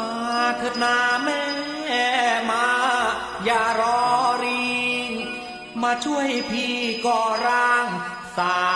มาเถิดนาแม่มา อย่ารอรี มาช่วยพี่ก่อร่างสา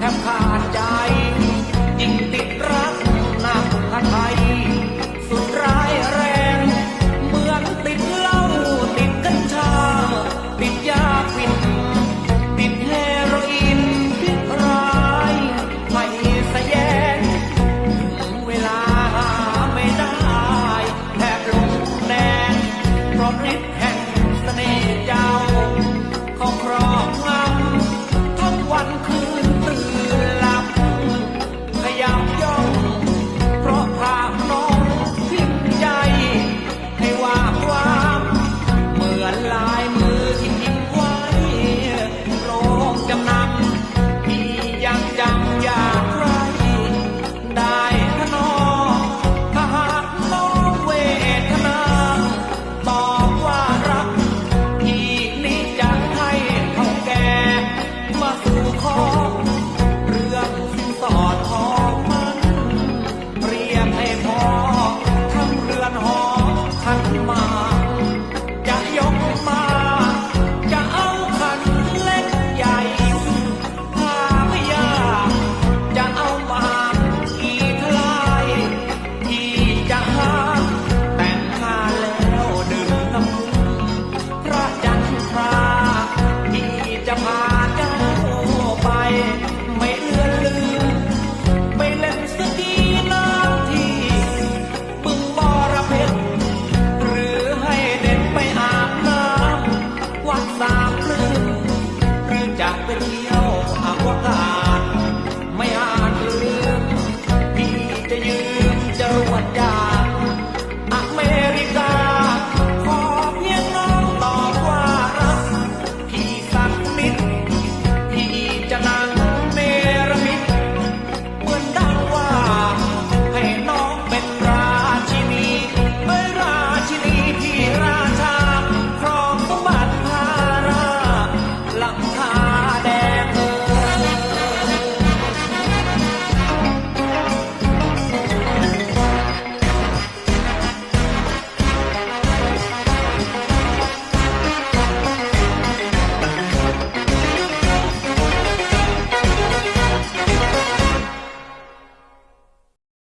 แทบขาดใจ ยิ่งติดรักหนักทัดไทยสุดร้ายแรง เหมือนติดเหล้าติดกัญชา ติดยาฟิน ติดเฮโรอีนพิษร้ายไม่สแยงถึงเวลาไม่ได้แทบลงแดงเพราะฤทธิ์แห่งเสน่ห์